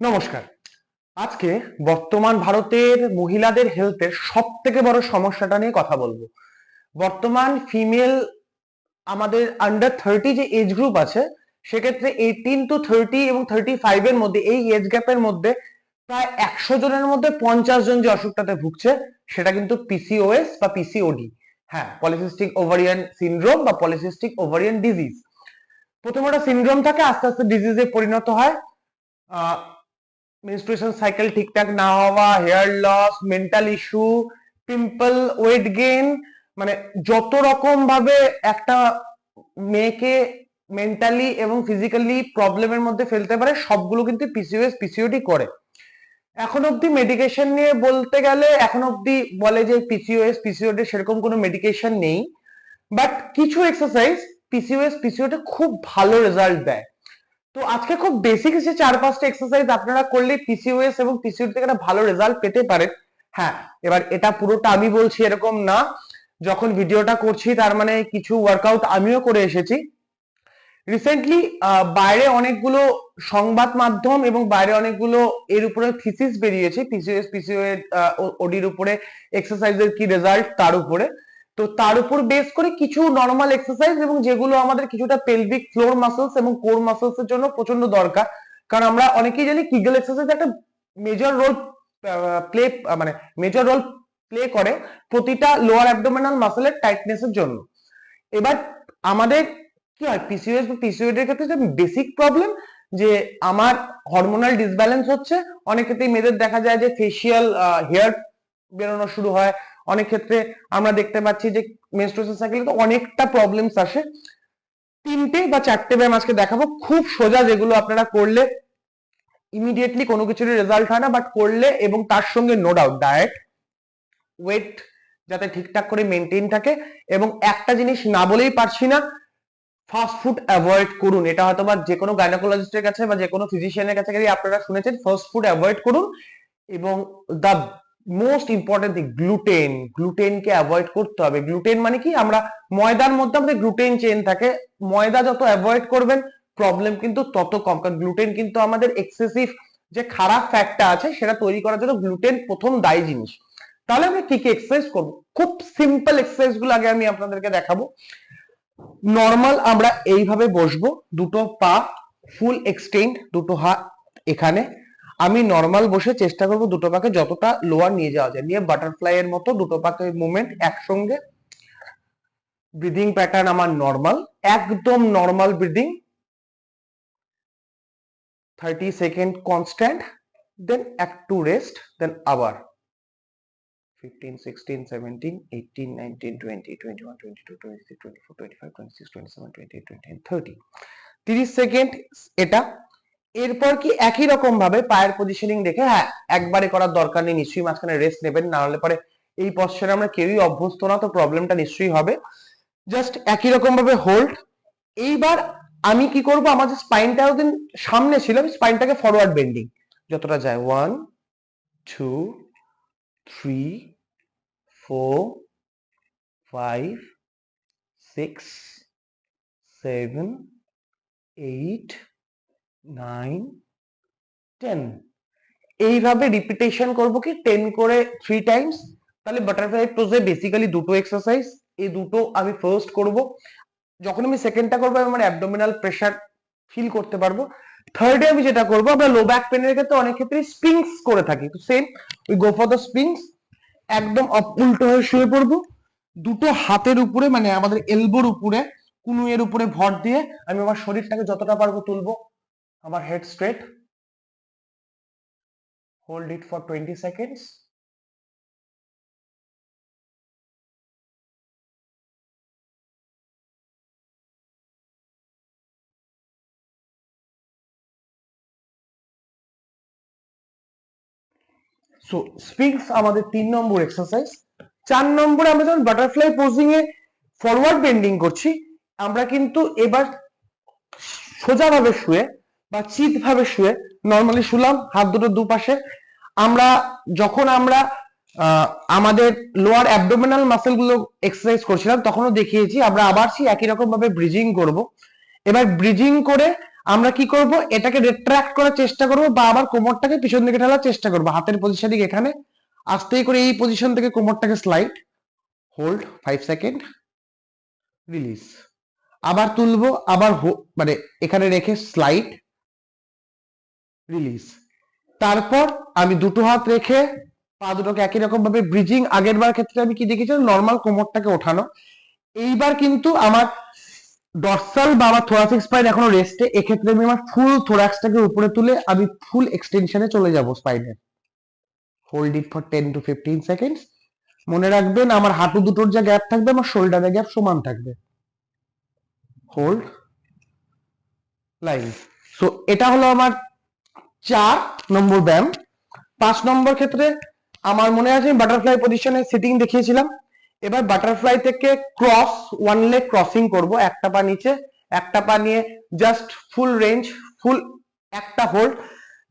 নমস্কার। আজকে বর্তমান ভারতের মহিলাদের হেলথের সব থেকে বড় সমস্যাটা নিয়ে কথা বলব। বর্তমান ফিমেল আমাদের আন্ডার থার্টি যে এজ গ্রুপ আছে, সেক্ষেত্রে এইটিন টু থার্টি এবং থার্টি ফাইভ এর মধ্যে, এই এজ গ্যাপের মধ্যে প্রায় একশো জনের মধ্যে পঞ্চাশ জন যে অসুখটাতে ভুগছে, সেটা কিন্তু পিসিওএস বা পিসিওডি হ্যাঁ পলিসিস্টিক ওভারিয়ান সিনড্রোম বা পলিসিস্টিক ওভারিয়ান ডিজিজ প্রথমে একটা সিনড্রোম থাকে, আস্তে আস্তে ডিজিজে পরিণত হয়। মেনস্ট্রুয়েশন সাইকেল ঠিকঠাক না হওয়া hair loss mental issue pimple weight gain মানে যত রকম ভাবে একটা মেয়েকে মেন্টালি এবং ফিজিক্যালি প্রবলেমের মধ্যে ফেলতে পারে, সবগুলো কিন্তু পিসিওএস পিসিওডি করে। এখন অব্দি মেডিকেশন নিয়ে বলতে গেলে, এখন অব্দি বলে যে পিসিওএস পিসিওডি সেরকম কোনো মেডিকেশন নেই বাট কিছু এক্সারসাইজ পিসিওএস পিসিওডি খুব ভালো রেজাল্ট দেয়। তো আজকে খুব বেসিক এসে চার পাঁচটা এক্সারসাইজ আপনারা করলে পিসিওএস এবং পিসিওডি থেকে একটা ভালো রেজাল্ট পেতে পারেন। হ্যাঁ এবার এটা পুরোটা আমি বলছি এরকম না। যখন ভিডিওটা করছি, তার মানে কিছু ওয়ার্কআউট আমিও করে এসেছি। রিসেন্টলি বাইরে অনেকগুলো সংবাদ মাধ্যম এবং বাইরে অনেকগুলো এর উপরে থিসিস বেরিয়েছে। পিসিওএস পিসিওএ ওডির উপরে এক্সারসাইজের কি রেজাল্ট তার উপরে। তো তার উপর বেস করে কিছু নর্মাল এক্সারসাইজ এবং যেগুলো আমাদের কিছুটা পেলভিক ফ্লোর মাসলস এবং কোর মাসলস এর জন্য প্রচণ্ড দরকার। কারণ আমরা অনেকেই জানি কিগল এক্সারসাইজ একটা মেজর রোল প্লে মানে মেজর রোল প্লে করে প্রতিটা লোয়ার অ্যাবডোমিনাল মাসেলের টাইটনেস এর জন্য। এবার আমাদের কি হয় পিসিওএস বা পিসিওডি এর ক্ষেত্রে বেসিক প্রবলেম যে আমার হরমোনাল ডিসব্যালেন্স হচ্ছে। অনেক ক্ষেত্রে মেয়েদের দেখা যায় যে ফেসিয়াল হেয়ার বেরোনো শুরু হয় অনেক ক্ষেত্রে আমরা দেখতে পাচ্ছি যে মেনস্ট্রুয়েশন সাইকেলে তো অনেকটা প্রবলেমস আসে। তিনটে বা চারটে ব্যায়াম আজকে দেখাবো। খুব সোজা যেগুলো আপনারা করলে ইমিডিয়েটলি কোনো কিছুরই রেজাল্ট হয় না বাট করলে এবং তার সঙ্গে নো ডাউট ডায়েট ওয়েট যাতে ঠিকঠাক করে মেনটেন থাকে এবং একটা জিনিস না বলেই পারছি না ফাস্ট ফুড অ্যাভয়েড করুন। এটা হয়তো বা যে কোনো গাইনোকোলজিস্টের কাছে বা যে কোনো ফিজিশিয়ানের কাছে আপনারা শুনেছেন ফাস্ট ফুড অ্যাভয়েড করুন এবং the most important thing gluten গ্লুটেনকে avoid করতে হবে। গ্লুটেন মানে কি? আমরা ময়দার মধ্যে আমাদের গ্লুটেন চেন থাকে। ময়দা যত অ্যাভয়েড করবেন প্রবলেম কিন্তু তত কম। কারণ গ্লুটেন কিন্তু আমাদের এক্সেসিভ যে খারাপ ফ্যাটটা আছে, সেটা তৈরি করার জন্য গ্লুটেন প্রথম দায়ী জিনিস। তাহলে আমরা কি কি এক্সারসাইজ করব? খুব সিম্পল এক্সারসাইজগুলো আগে আমি আপনাদেরকে দেখাবো। নর্মাল আমরা এইভাবে বসবো। দুটো পা ফুল এক্সটেন্ড দুটো হাত এখানে। আমি নর্মাল বসে চেষ্টা করব দুটো পাকে যতটা লোয়ার নিয়ে যাওয়া যায়। নিয়ে বাটারফ্লাই এর মতো দুটো পাকে মুভমেন্ট একসঙ্গে। ব্রিদিং প্যাটার্ন আমার নর্মাল একদম normal breathing thirty second constant then একটু রেস্ট দেন আবার। 15, 16, 17, 18, 19, 20, 21, 22, 23, 24, 25, 26, 27, 28, 29, 30. 30 সেকেন্ড এটা এরপর কি একই রকম ভাবে পায়ের পজিশনিং দেখে হ্যাঁ একবারে করার দরকার নেই, নিশ্চয়ই মাঝখানে রেস্ট নেবেন, না হলে পরে এই পশ্চারে আমরা কেউই অভ্যস্ত না, তো প্রবলেমটা নিশ্চয়ই হবে। জাস্ট একই রকম ভাবে হোল্ড এইবার আমি কি করব, আমার যে স্পাইনটা এতদিন সামনে ছিল, আমি স্পাইনটাকে ফরওয়ার্ড বেন্ডিং যতটা যায় one two three four five six seven eight nine ten এইভাবে রিপিটেশন করব কি? টেন করে থ্রি টাইমস তাহলে বাটারফ্লাই পোজে বেসিক্যালি দুটো এক্সারসাইজ এই দুটো আমি ফার্স্ট করব। যখন আমি সেকেন্ডটা করব, আমি আমার অ্যাবডোমিনাল প্রেশার ফিল করতে পারব। থার্ডে আমি যেটা করব, আমরা লো ব্যাক পেনের ক্ষেত্রে অনেক ক্ষেত্রে স্প্রিংস করে থাকি। Same we go for the springs একদম উল্টো হয়ে শুয়ে পড়ব। দুটো হাতের উপরে মানে আমাদের এলবোর উপরে, কুনুয়ের উপরে ভর দিয়ে আমি আমার শরীরটাকে যতটা পারব তুলবো। আমার head straight hold it for twenty seconds so springs আমাদের তিন নম্বর এক্সারসাইজ চার নম্বরে আমরা যখন বাটারফ্লাই পোজিং এ ফরওয়ার্ড বেন্ডিং করছি, আমরা কিন্তু এবার সোজাভাবে শুয়ে বা চিত ভাবে শুয়ে নর্মালি শুলাম, হাত দুটো দুপাশে। আমরা, যখন আমরা আমাদের লোয়ার অ্যাবডোমিনাল মাসেলগুলো এক্সারসাইজ করছিলাম, তখনও দেখিয়েছি, আমরা আবার সেই একই রকম ভাবে ব্রিজিং করব। এবার ব্রিজিং করে আমরা কি করব? এটাকে রিট্রাক্ট করার চেষ্টা করব বা আবার কোমরটাকে পিছন দিকে ঠেলার চেষ্টা করব। হাতের পজিশনিং এখানে। আস্তেই করে এই পজিশন থেকে কোমরটাকে slide hold five second release আবার তুলবো, আবার মানে এখানে রেখে স্লাইড রিলিজ তারপর আমি দুটো হাত রেখে পা দুটোকে একই রকম ভাবে ব্রিজিং আগের বার ক্ষেত্রে আমি কি দেখেছিলাম নর্মাল কোমরটাকে ওঠানো। এইবার কিন্তু আমার ডরসাল বা আমার থোরাসিক স্পাইন এখনও রেস্টে এক্ষেত্রে আমি আমার ফুল থোরাক্সটাকে উপরে তুলে আমি ফুল এক্সটেনশনে চলে যাব স্পাইনের hold it for ten to fifteen seconds মনে রাখবেন আমার হাঁটু দুটোর যা গ্যাপ থাকবে, আমার শোল্ডারের গ্যাপ সমান থাকবে। হোল্ড লাইন সো এটা হলো আমার চার নম্বর ব্যায়াম। পাঁচ নম্বর ক্ষেত্রে আমার মনে আছে বাটারফ্লাই পজিশনে সিটিং দেখিয়েছিলাম। এবার বাটারফ্লাই থেকে ক্রস ওয়ান লেগ ক্রসিং করব, একটা পা নিচে, একটা পা নিয়ে জাস্ট ফুল রেঞ্জ ফুল একটা হোল্ড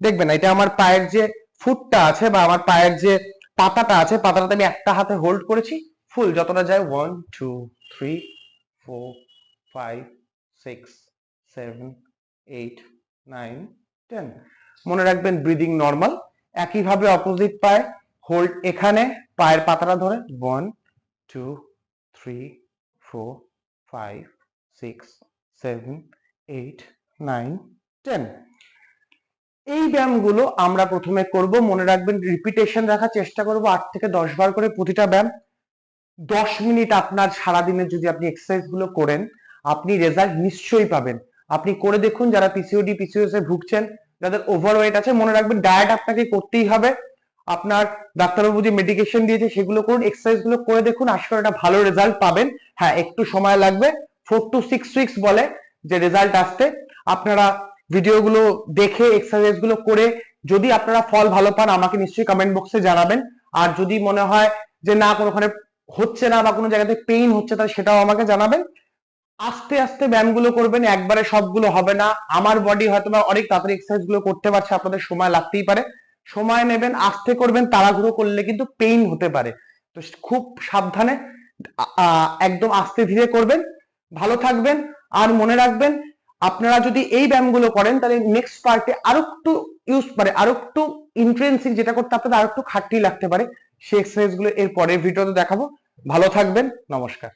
দেখবেন এটা আমার পায়ের যে ফুটটা আছে বা আমার পায়ের যে পাতাটা আছে, পাতাটাতে আমি একটা হাতে হোল্ড করেছি ফুল যতটা যায় one two three four five six seven eight nine ten মনে রাখবেন ব্রিদিং নর্মাল একইভাবে অপোজিট পায়ে হোল্ড এখানে, পায়ের পাতাটা ধরে one two three four five six seven eight nine ten এই ব্যায়ামগুলো আমরা প্রথমে করব, মনে রাখবেন রিপিটেশন রাখার চেষ্টা করব, আট থেকে দশ বার করে প্রতিটা ব্যায়াম। দশ মিনিট আপনার সারাদিনে যদি আপনি এক্সারসাইজগুলো করেন, আপনি রেজাল্ট নিশ্চয়ই পাবেন। আপনি করে দেখুন যারা পিসিওডি পিসিওএস এ ভুগছেন যাদের ওভারওয়েট আছে, মনে রাখবেন ডায়েট আপনাকে করতেই হবে। আপনার ডাক্তারবাবু যে মেডিকেশন দিয়েছে, সেগুলো করুন এক্সারসাইজগুলো করে দেখুন করি একটা ভালো রেজাল্ট পাবেন। হ্যাঁ একটু সময় লাগবে। ফোর টু সিক্স উইক্স বলে যে রেজাল্ট আসতে আপনারা ভিডিওগুলো দেখে এক্সারসাইজগুলো করে, যদি আপনারা ফল ভালো পান, আমাকে নিশ্চয়ই কমেন্ট বক্সে জানাবেন। আর যদি মনে হয় যে না, কোনোখানে হচ্ছে না বা কোনো জায়গাতে পেইন হচ্ছে, তাহলে সেটাও আমাকে জানাবেন। আস্তে আস্তে ব্যায়ামগুলো করবেন, একবারে সবগুলো হবে না। আমার বডি হয়তো অনেক তাড়াতাড়ি এক্সারসাইজগুলো করতে পারছে, আপনাদের সময় লাগতেই পারে। সময় নেবেন, আস্তে করবেন, তাড়াহুড়ো করলে কিন্তু পেইন হতে পারে। তো খুব সাবধানে একদম আস্তে ধীরে করবেন। ভালো থাকবেন, আর মনে রাখবেন, আপনারা যদি এই ব্যায়ামগুলো করেন, তাহলে নেক্সট পার্টে আরও একটু ইউজ মানে আরও একটু ইন্ট্রেন্সিক যেটা করতে আপনাদের আরও একটু খাটনি লাগতে পারে, সেই এক্সারসাইজগুলো এর পরের ভিডিওতে দেখাবো। ভালো থাকবেন, নমস্কার।